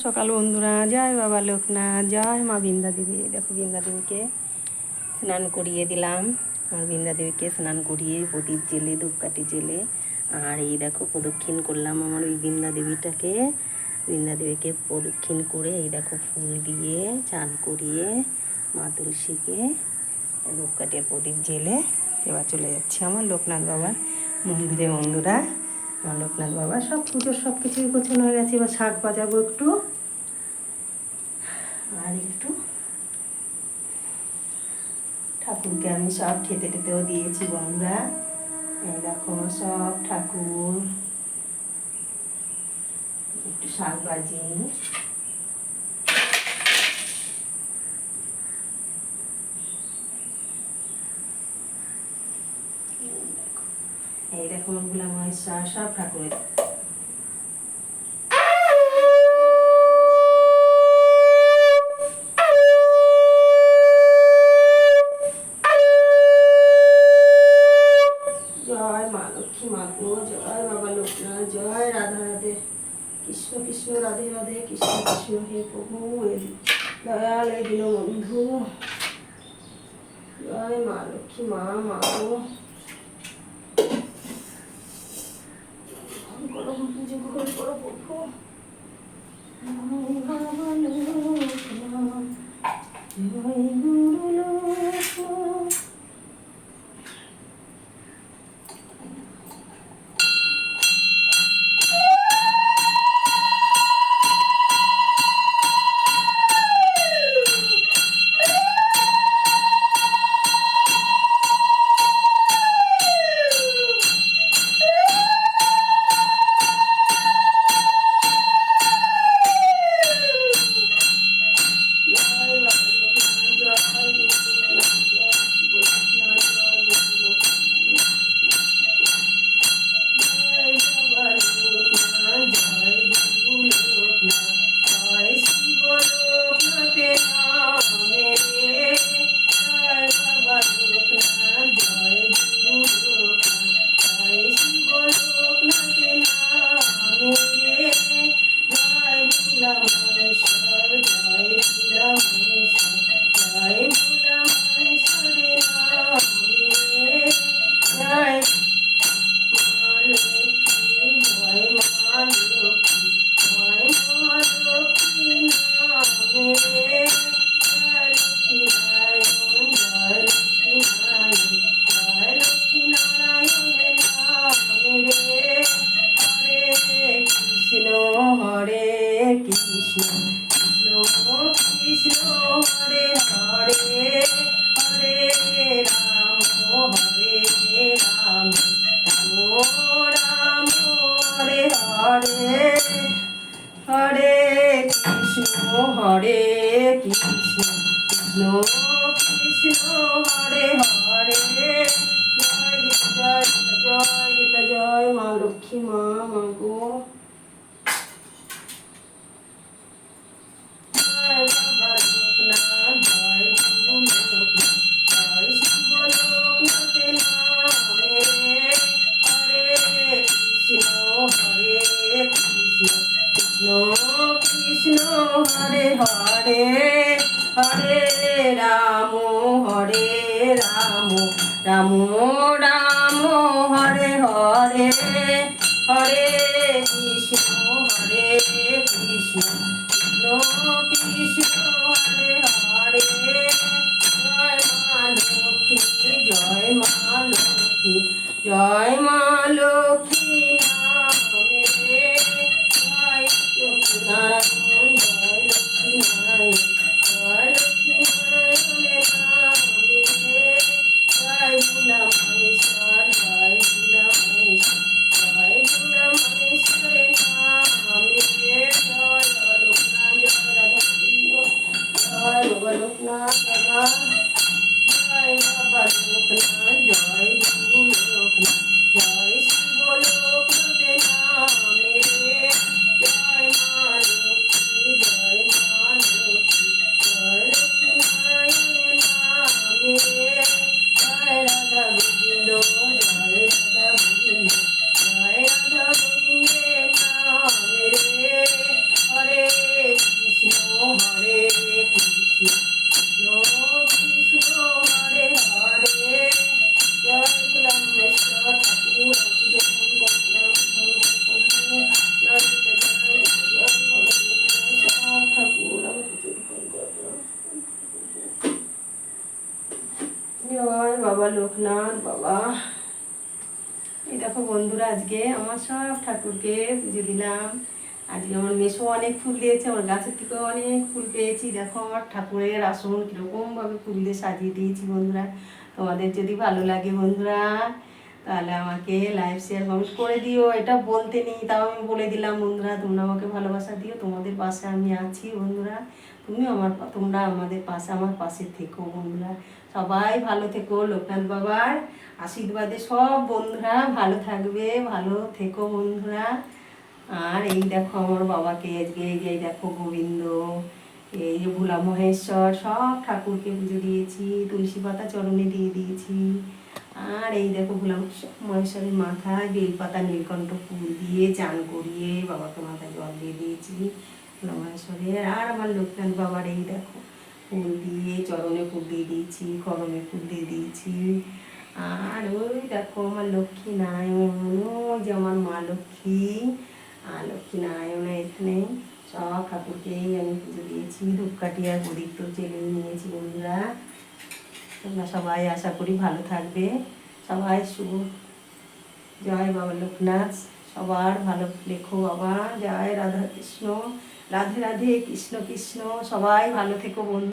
সকাল বন্ধুরা। জয় বাবা লোকনাথ। জয় মা বৃন্দা দেবী দেখো বৃন্দা দেবীকে স্নান করিয়ে দিলাম। আমার বৃন্দা দেবীকে স্নান করিয়ে প্রদীপ জেলে ধূপকাঠি জেলে আর এই দেখো প্রদক্ষিণ করলাম আমার ওই বৃন্দা দেবীটাকে বৃন্দা দেবীকে প্রদক্ষিণ করে এই দেখো ফুল দিয়ে চান করিয়ে মা তুলসীকে ধূপকাঠি আর প্রদীপ জেলে এবার চলে যাচ্ছে আমার লোকনাথ বাবার মন্দিরে বন্ধুরা। আমার লোকনাথ বাবা, সব পুজোর সব কিছুই গোছানো হয়ে গেছে। এবার শাক বাজাবো একটু। আর একটু ঠাকুরকে আমি সব খেতে টেতেও দিয়েছি বন্ধুরা এই দেখো সব ঠাকুর। একটু শাক বাজি। এই দেখো ওগুলো আমার সব ঠাকুরের। জয় মা লক্ষ্মী, মা জয় বাবা জয় রাধা কৃষ্ণ কৃষ্ণ, রাধে রাধে, কৃষ্ণ কৃষ্ণ, হে প্রভু দয়াল, হে দীনবন্ধু। জয় মা লক্ষ্মী, মা মা করো করো প্রভু কৃষ্ণ কৃষ্ণ কৃষ্ণ হরে হরে হরে রাম হরে রাম রাম হরে হরে হরে কৃষ্ণ হরে কৃষ্ণ কৃষ্ণ কৃষ্ণ, হরে হরে, জয় গীতা জয় গীতা, জয় মা লক্ষ্মী, মা মা গো। রাম হরে রাম রাম রাম হরে হরে হরে কৃষ্ণ হরে কৃষ্ণ কৃষ্ণ কৃষ্ণ, হরে হরে, জয় মা লক্ষ্মী, জয় মা লক্ষ্মী, জয় জয় বাবা লোকনাথ, বাবা। এই দেখো বন্ধুরা, আজকে আমার সব ঠাকুরকে পুজো দিলাম। আজকে আমার মেশো অনেক ফুল দিয়েছে, আমার গাছের থেকেও অনেক ফুল পেয়েছি। দেখো আমার ঠাকুরের আসন কীরকমভাবে ফুল দিয়ে সাজিয়ে দিয়েছি বন্ধুরা। তোমাদের যদি ভালো লাগে বন্ধুরা তাহলে আমাকে লাইভ শেয়ার কমেন্ট করে দিও। এটা বলতে নেই, তাও আমি বলে দিলাম, বন্ধুরা, তোমরা আমাকে ভালোবাসা দিও। তোমাদের পাশে আমি আছি, বন্ধুরা। তুমি আমার তোমরা আমাদের পাশে, আমার পাশে থেকো, বন্ধুরা। সবাই ভালো থেকো, লোকনাথ বাবার আশীর্বাদে সব বন্ধুরা ভালো থাকবে, ভালো থেকো, বন্ধুরা। আর এই দেখো আমার বাবাকে আজকে, এই যে এই দেখো গোবিন্দ, এই যে ভোলা মহেশ্বর, সব ঠাকুরকে পুজো দিয়েছি, তুলসী পাতা চরণে দিয়ে দিয়েছি। আর এই দেখো ভোলা মহেশ্বরের মাথায় বেলপাতা, নীলকণ্ঠ ফুল দিয়ে চান করিয়ে বাবাকে মাথায় জল দিয়ে দিয়েছি মহেশ্বরের। আর আমার লোকনাথ বাবার এই দেখো ফুল দিয়ে চরণে ফুল দিয়ে দিয়েছি করমে ফুল দিয়ে দিয়েছি। আর ওই দেখো আমার লক্ষ্মী নারায়ণ, ওই যে আমার মা লক্ষ্মী। আর লক্ষ্মী নারায়ণ এখানে সব ঠাকুরকেই আমি পুজো দিয়েছি। ধূপকাঠি আর প্রদীপ তো জেলেই নিয়েছি বন্ধুরা। তোমরা সবাই আশা করি ভালো থাকবে। সবাই শুভ। জয় বাবা লোকনাথ। সবার ভালো লেখো বাবা। জয় রাধা কৃষ্ণ। রাধে রাধে কৃষ্ণ কৃষ্ণ। সবাই ভালো থেকো বন্ধু।